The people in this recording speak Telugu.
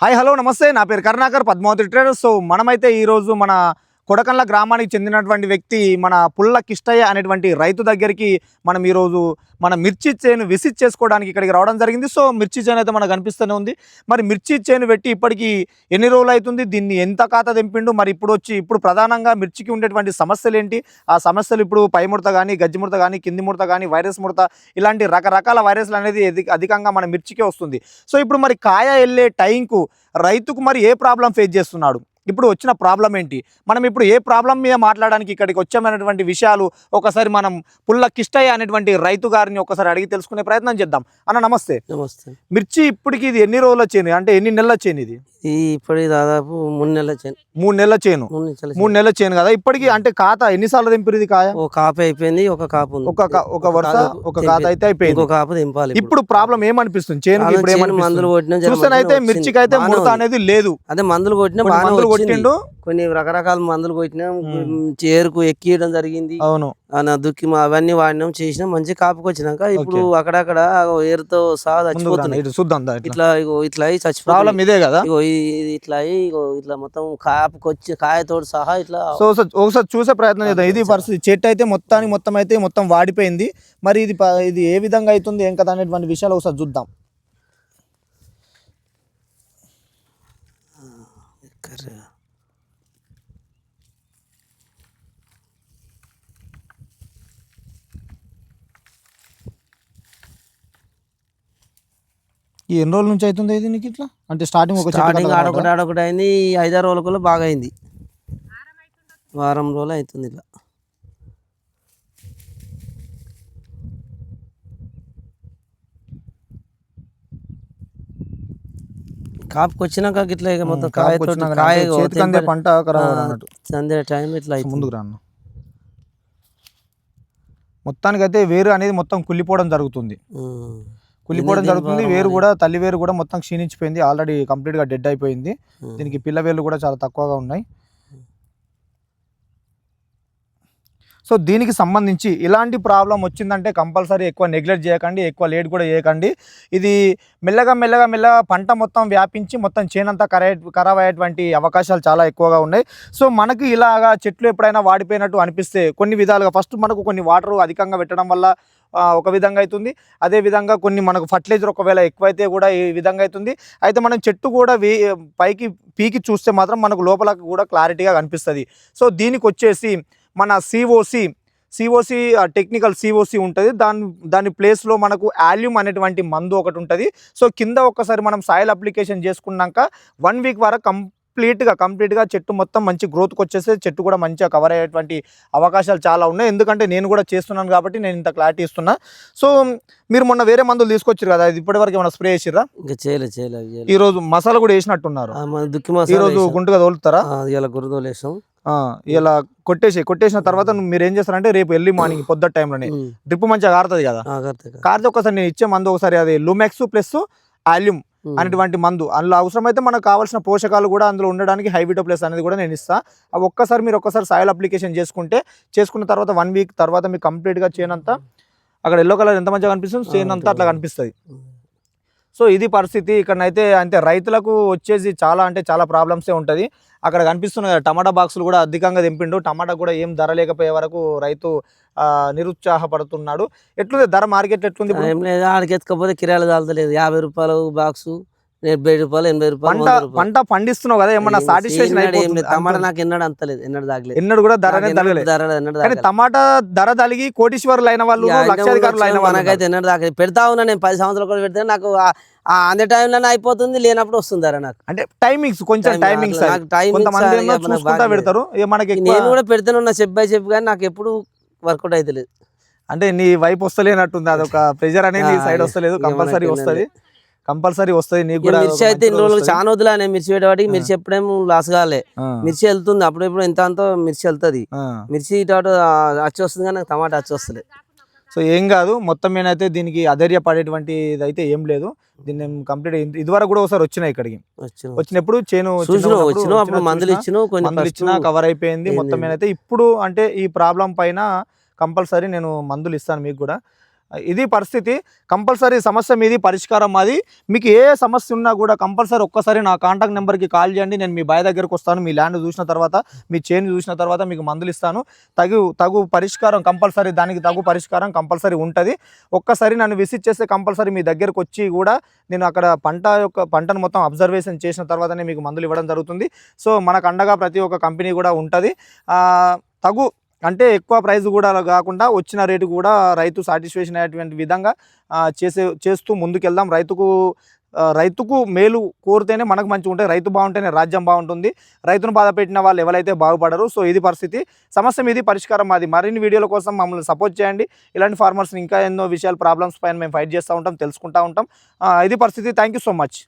హాయ్ హలో నమస్తే. నా పేరు కరుణాకర్ పద్మావతి ట్రేడర్ సో మనమైతే ఈరోజు మన కొడకండ్ల గ్రామానికి చెందినటువంటి వ్యక్తి మన పుల్ల కిష్టయ్య అనేటువంటి రైతు దగ్గరికి మనం ఈరోజు మన మిర్చి చేను విసిట్ చేసుకోవడానికి ఇక్కడికి రావడం జరిగింది. సో మిర్చి చేను అయితే మనకు కనిపిస్తూనే ఉంది. మరి మిర్చి చేను పెట్టి ఇప్పటికి ఎన్ని రోజులు అవుతుంది? దీన్ని ఎంత ఖాతా తెంపిండు? మరి ఇప్పుడు వచ్చి ఇప్పుడు ప్రధానంగా మిర్చికి ఉండేటువంటి సమస్యలు ఏంటి? ఆ సమస్యలు ఇప్పుడు పై ముడత కానీ గజ్జి ముడత కానీ కింది ముడత కానీ వైరస్ ముడత ఇలాంటి రకరకాల వైరస్లు అనేది అధికంగా మన మిర్చికే వస్తుంది. సో ఇప్పుడు మరి కాయ వెళ్ళే టైంకు రైతుకు మరి ఏ ప్రాబ్లం ఫేస్ చేస్తున్నాడు? ఇప్పుడు వచ్చిన ప్రాబ్లం ఏంటి? మనం ఇప్పుడు ఏ ప్రాబ్లం మీద మాట్లాడడానికి ఇక్కడికి వచ్చామనేటువంటి విషయాలు ఒకసారి మనం పుల్ల కిష్టయ్య అనేటువంటి రైతు గారిని ఒకసారి అడిగి తెలుసుకునే ప్రయత్నం చేద్దాం. అన్న నమస్తే. నమస్తే. మిర్చి ఇప్పటికి ఇది ఎన్ని రోజుల చేను? అంటే ఎన్ని నెలల చేను ఇది? ఈ ఇప్పుడు దాదాపు మూడు నెలల చేను. మూడు నెలల చేను. మూడు నెలల చేను కదా? ఇప్పటికి అంటే ఖాతా ఎన్నిసార్లు దింపిరు ఇది కాయ? ఓ కాపు అయిపోయింది ఒక కాపు ఉంది. ఒక ఒక వరుస ఒక ఖాతా అయితే అయిపోయింది. ఇంకో కాపు దింపాలి ఇప్పుడు. ప్రాబ్లం ఏమనిపిస్తుంది? చేను ఇప్పుడు మందులు కొట్టినా చూస్తేనైతే మంచిగానే మిర్చికి అయితే. ముడత. అనేది లేదు. అదే మందులు కొట్టినా మందులు. కొట్టిండు. కొన్ని రకరకాల మందులు కొట్టినా. చేరుకు ఎక్కియడం జరిగింది. అవును. నా దుక్కి మా అవన్నీ వాడినాం చేసినాం మంచి కాపుకి వచ్చినాక ఇప్పుడు అక్కడక్కడ ఏరుతో సహా చచ్చిపోతున్నాయి. చూద్దాం ఇట్లా. ఇట్లా ఇగో ఇట్లా అయి చచ్చిపోతున్నాయి. ప్రాబ్లం ఇదే కదా? ఇగో ఇట్లా అయి ఇగో ఇట్లా మొత్తం కాపుకి వచ్చి కాయతోటి సహా ఇట్లా ఒకసారి- చూసే ప్రయత్నం చేద్దాం. ఇది పరిస్థితి. చెట్టు అయితే మొత్తానికి మొత్తం అయితే మొత్తం వాడిపోయింది. మరి ఇది ఇది ఏ విధంగా అవుతుంది ఏం కదా అనేటువంటి విషయాలు ఒకసారి చూద్దాం. ఈ ఎన్ని రోజుల నుంచి అవుతుంది ఇది నీకు ఇట్లా? అంటే స్టార్టింగ్ ఒక స్టార్టింగ్ ఆడొకటి ఆడొకటి అయింది ఈ ఐదారు రోజులకు బాగా అయింది. వారం రోజులు అవుతుంది ఇట్లా. కాపుకి వచ్చినాక ఇట్లా ఇక మొత్తం కాయతో కాయ అందే పంట సందే టైం ఇట్లా ముందుకు రాను. మొత్తానికి అయితే వేరు అనేది మొత్తం కుళ్ళిపోవడం జరుగుతుంది. కుళ్ళిపోవడం జరుగుతుంది వేరు కూడా తల్లి వేరు కూడా మొత్తం క్షీణించిపోయింది ఆల్రెడీ కంప్లీట్గా డెడ్ అయిపోయింది. దీనికి పిల్ల వేళ్ళు కూడా చాలా తక్కువగా ఉన్నాయి. సో దీనికి సంబంధించి ఇలాంటి ప్రాబ్లం వచ్చిందంటే కంపల్సరీ ఎక్కువ నెగ్లెక్ట్ చేయకండి ఎక్కువ లేట్ కూడా చేయకండి. ఇది మెల్లగా మెల్లగా మెల్లగా పంట మొత్తం వ్యాపించి మొత్తం చేనంతా కరే ఖరాబ్ అయ్యేటువంటి అవకాశాలు చాలా ఎక్కువగా ఉన్నాయి. సో మనకి ఇలాగా చెట్లు ఎప్పుడైనా వాడిపోయినట్టు అనిపిస్తే కొన్ని విధాలుగా ఫస్ట్ మనకు కొన్ని వాటర్ అధికంగా పెట్టడం వల్ల ఒక విధంగా అవుతుంది. అదే విధంగా కొన్ని మనకు ఫర్టిలైజర్ ఒకవేళ ఎక్కువైతే కూడా ఈ విధంగా అవుతుంది. అయితే మనం చెట్టు కూడా వే పైకి పీకి చూస్తే మాత్రం మనకు లోపల కూడా క్లారిటీగా కనిపిస్తుంది. సో దీనికి వచ్చేసి మన సిఓసి సిఓసి టెక్నికల్ సిఓసి ఉంటుంది. దాని దాని ప్లేస్లో మనకు ఆల్యూమ్ అనేటువంటి మందు ఒకటి ఉంటుంది. సో కింద ఒక్కసారి మనం సాయిల్ అప్లికేషన్ చేసుకున్నాక వన్ వీక్ వరకు కంప్లీట్గా కంప్లీట్గా చెట్టు మొత్తం మంచి గ్రోత్కి వచ్చేస్తే చెట్టు కూడా మంచిగా కవర్ అయ్యేటువంటి అవకాశాలు చాలా ఉన్నాయి ఎందుకంటే నేను కూడా చేస్తున్నాను కాబట్టి నేను ఇంత క్లారిటీ ఇస్తున్నా సో మీరు మొన్న వేరే మందులు తీసుకొచ్చారు కదా ఇది ఇప్పటివరకు ఏమైనా స్ప్రే చేసిర్రా ఇంకా చేయలేదు చేయలేదు. ఈ రోజు మసాలా కూడా వేసినట్టున్నారు దుక్కి ఈ మసాలా రోజు వేసాం. గుంటుగా తోలుతారా ఇవాళ గురదోలు వేసాం ఇలా కొట్టేసి కొట్టేసిన తర్వాత మీరు ఏం చేస్తారంటే రేపు ఎర్లీ మార్నింగ్ పొద్దుట టైంలోనే. డ్రిప్ మంచిగా కారుతుంది కదా. కారితే ఒకసారి నేను ఇచ్చే మందు ఒకసారి అది లుమెక్స్ ప్లస్ ఆల్యూమ్. అనేటువంటి మందు అందులో అవసరమైతే మనకు కావాల్సిన పోషకాలు కూడా అందులో ఉండడానికి హైవిటో ప్లస్ అనేది కూడా నేను ఇస్తా అవి ఒక్కసారి మీరు ఒక్కసారి సాయిల్ అప్లికేషన్ చేసుకుంటే చేసుకున్న తర్వాత వన్ వీక్ తర్వాత మీకు కంప్లీట్గా చేనంతా అక్కడ ఎల్లో కలర్ ఎంత మంచిగా కనిపిస్తుంది ఆ, చేనంతా అట్లా ఉంటుంది. కనిపిస్తుంది ఉమ్. సో ఇది పరిస్థితి. ఇక్కడనైతే అంటే రైతులకు వచ్చేసి చాలా అంటే చాలా ప్రాబ్లమ్సే ఉంటుంది. అక్కడ కనిపిస్తున్నాయి కదా, టమాటా బాక్సులు కూడా అధికంగా దింపిండు టమాటా కూడా ఏం ధర లేకపోయే వరకు రైతు నిరుత్సాహపడుతున్నాడు. ఎట్లుంది ధర మార్కెట్ ఎట్లుంది ఏం లేదు ఆడికి ఎత్తుకపోతే కిరాయిలు తాగుతలేదు యాభై రూపాయలు బాక్సు. డెబ్బై రూపాయలు ఎనభై రూపాయలు పంట. పంట పండిస్తున్నావు కదా ఏమన్నా సాటిస్ఫాక్షన్ లేదు. టమాటా నాకు ఎన్నడూ అంతలేదు ఎన్నడూ తాగలేదు. ఎన్నడు కూడా ధర ధర కానీ. టమాటా ధర తలిగి కోటీశ్వరులు అయిన వాళ్ళు లక్షాధికారులు అయిన వచ్చి వాళ్ళు మనకైతే ఎన్నడూ తాగలేదు. పెడతా ఉన్నా నేను పది సంవత్సరాలు కూడా పెడితే నాకు అందే టైంలోనే అయిపోతుంది లేనప్పుడు వస్తుంది ధర నాకు. అంటే టైమింగ్స్ కొంచెం టైమింగ్స్ కొంతమంది పెడతారు. మనకి నేను కూడా పెడుతూనే ఉన్నా చెప్పు బై చెప్పు కానీ నాకు ఎప్పుడు వర్కౌట్ అవుతలేదు అంటే నీ వైపు వస్తలేనట్టుంది అదొక ప్రెజర్ అనేది సైడ్ వస్తలేదు కంపల్సరీ వస్తది. కంపల్సరీ వస్తది నీకు కూడా మిర్చి అయితే ఇన్ని రోజు రోజులు. చాలా వదిలే మిర్చి పెట్టేవాడికి ఆ. మిర్చి ఎప్పుడేమో లాస్ కాలే మిర్చి వెళ్తుంది అప్పుడెప్పుడు ఎంత అంతో మిర్చి వెళ్తుంది. మిర్చి ఇటు అచ్చి వస్తుంది కానీ నాకు టమాటా అచ్చి వస్తుంది సో ఏం కాదు మొత్తం నేనైతే దీనికి అధైర్య పడేటువంటి అయితే ఏం లేదు దీన్ని కంప్లీట్ ఇదివరకు కూడా ఒకసారి వచ్చినాయి ఇక్కడికి వచ్చిన వచ్చినప్పుడు చేను మందులు ఇచ్చిన మందులు ఇచ్చినా కవర్ అయిపోయింది? మొత్తం నేనైతే ఇప్పుడు అంటే ఈ ప్రాబ్లం పైన కంపల్సరీ నేను మందులు ఇస్తాను మీకు కూడా ఇది పరిస్థితి. కంపల్సరీ సమస్య మీది పరిష్కారం మాది. మీకు ఏ సమస్య ఉన్నా కూడా కంపల్సరీ ఒక్కసారి నా కాంటాక్ట్ నెంబర్కి కాల్ చేయండి. నేను మీ బాయ్ దగ్గరకు వస్తాను. మీ ల్యాండ్ చూసిన తర్వాత మీ చేను చూసిన తర్వాత మీకు మందులు ఇస్తాను. తగు తగు పరిష్కారం కంపల్సరీ దానికి తగు పరిష్కారం కంపల్సరీ ఉంటుంది. ఒక్కసారి నన్ను విసిట్ చేస్తే కంపల్సరీ మీ దగ్గరకు వచ్చి కూడా నేను అక్కడ పంట యొక్క పంటను మొత్తం అబ్జర్వేషన్ చేసిన తర్వాతనే మీకు మందులు ఇవ్వడం జరుగుతుంది. సో మనకు అండగా ప్రతి ఒక్క కంపెనీ కూడా ఉంటుంది. తగు అంటే ఎక్కువ ప్రైస్ కూడా కాకుండా వచ్చిన రేటు కూడా రైతు సాటిస్ఫాక్షన్ అయ్యేటువంటి విధంగా చేసే చేస్తూ ముందుకెళ్దాం. రైతుకు రైతుకు మేలు కోరితేనే మనకు మంచిగా ఉంటుంది రైతు బాగుంటేనే రాజ్యం బాగుంటుంది. రైతును బాధ పెట్టిన వాళ్ళు ఎవరైతే బాగుపడరు. సో ఇది పరిస్థితి. సమస్య మీది పరిష్కారం మాది. మరిన్ని వీడియోల కోసం మమ్మల్ని సపోర్ట్ చేయండి. ఇలాంటి ఫార్మర్స్ని ఇంకా ఎన్నో విషయాలు ప్రాబ్లమ్స్ పైన మేము ఫైట్ చేస్తూ ఉంటాం తెలుసుకుంటూ ఉంటాం. ఇది పరిస్థితి. Thank you so much.